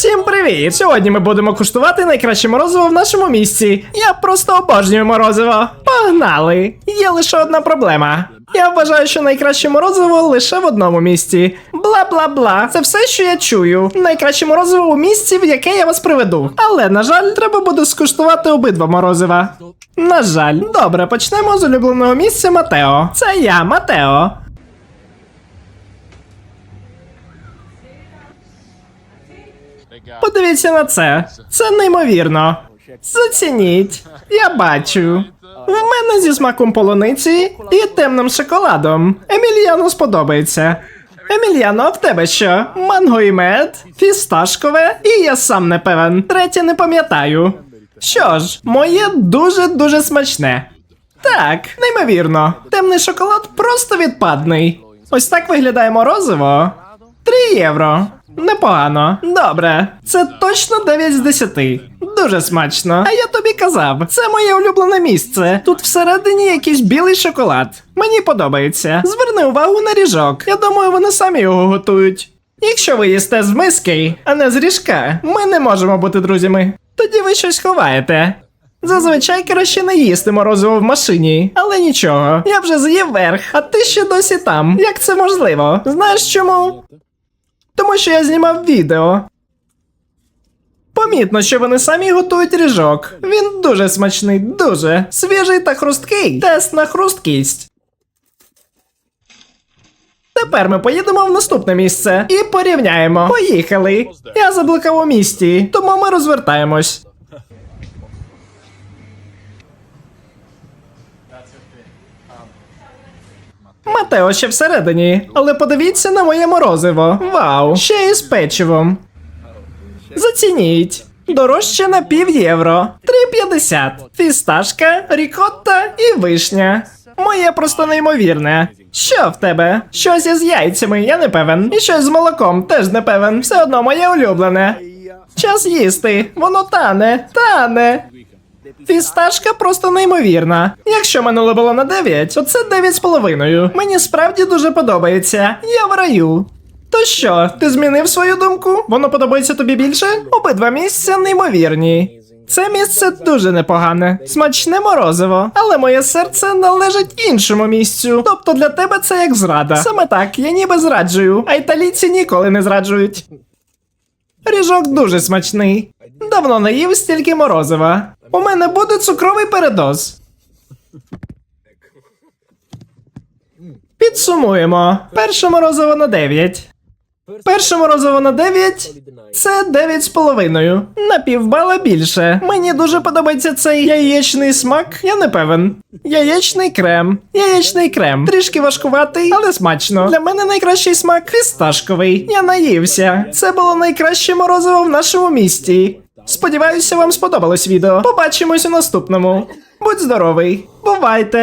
Всім привіт! Сьогодні ми будемо куштувати найкраще морозиво в нашому місті. Я просто обожнюю морозиво. Погнали! Є лише одна проблема. Я вважаю, що найкраще морозиво лише в одному місті. Бла бла бла. Це все, що я чую. Найкраще морозиво у місті, в яке я вас приведу. Але, на жаль, треба буде скуштувати обидва морозива. На жаль, добре, почнемо з улюбленого місця Матео. Це я, Матео. Подивіться на це. Це неймовірно. Зацініть. Я бачу. В мене зі смаком полуниці і темним шоколадом. Емільяну сподобається. Емільяно, а в тебе що? Манго і мед, фісташкове, і я сам не певен. Третє не пам'ятаю. Що ж, моє дуже-дуже смачне. Так, неймовірно. Темний шоколад просто відпадний. Ось так виглядає морозиво. 3 євро. Непогано. Добре. Це точно 9 з 10. Дуже смачно. А я тобі казав, це моє улюблене місце. Тут всередині якийсь білий шоколад. Мені подобається. Зверни увагу на ріжок. Я думаю, вони самі його готують. Якщо ви їсте з миски, а не з ріжка, ми не можемо бути друзями. Тоді ви щось ховаєте. Зазвичай краще не їсти морозиво в машині, але нічого. Я вже з'їв верх, а ти ще досі там. Як це можливо? Знаєш чому? Тому що я знімав відео. Помітно, що вони самі готують ріжок. Він дуже смачний, дуже свіжий та хрусткий. Тест на хрусткість. Тепер ми поїдемо в наступне місце і порівняємо. Поїхали. Я заблукав у місті, тому ми розвертаємось. Матео ще всередині, але подивіться на моє морозиво. Вау! Ще й з печивом. Зацініть. Дорожче на пів євро. 3,50. Фісташка, рікотта і вишня. Моє просто неймовірне. Що в тебе? Щось із яйцями, я не певен. І щось з молоком, теж не певен. Все одно моє улюблене. Час їсти. Воно тане, тане. Фісташка просто неймовірна. Якщо минуле було на 9, то це 9 з половиною. Мені справді дуже подобається. Я в раю. То що, ти змінив свою думку? Воно подобається тобі більше? Обидва місця неймовірні. Це місце дуже непогане, смачне морозиво, але моє серце належить іншому місцю. Тобто для тебе це як зрада. Саме так, я ніби зраджую, а італійці ніколи не зраджують. Ріжок дуже смачний. Давно не їв стільки морозива. У мене буде цукровий передоз. Підсумуємо. Перше морозиво на 9. Перше морозиво на 9 це 9 з половиною. На півбала більше. Мені дуже подобається цей яєчний смак, я не певен. Яєчний крем. Яєчний крем. Трішки важкуватий, але смачно. Для мене найкращий смак фісташковий. Я наївся. Це було найкраще морозиво в нашому місті. Сподіваюся, вам сподобалось відео. Побачимось у наступному. Будь здоровий. Бувайте!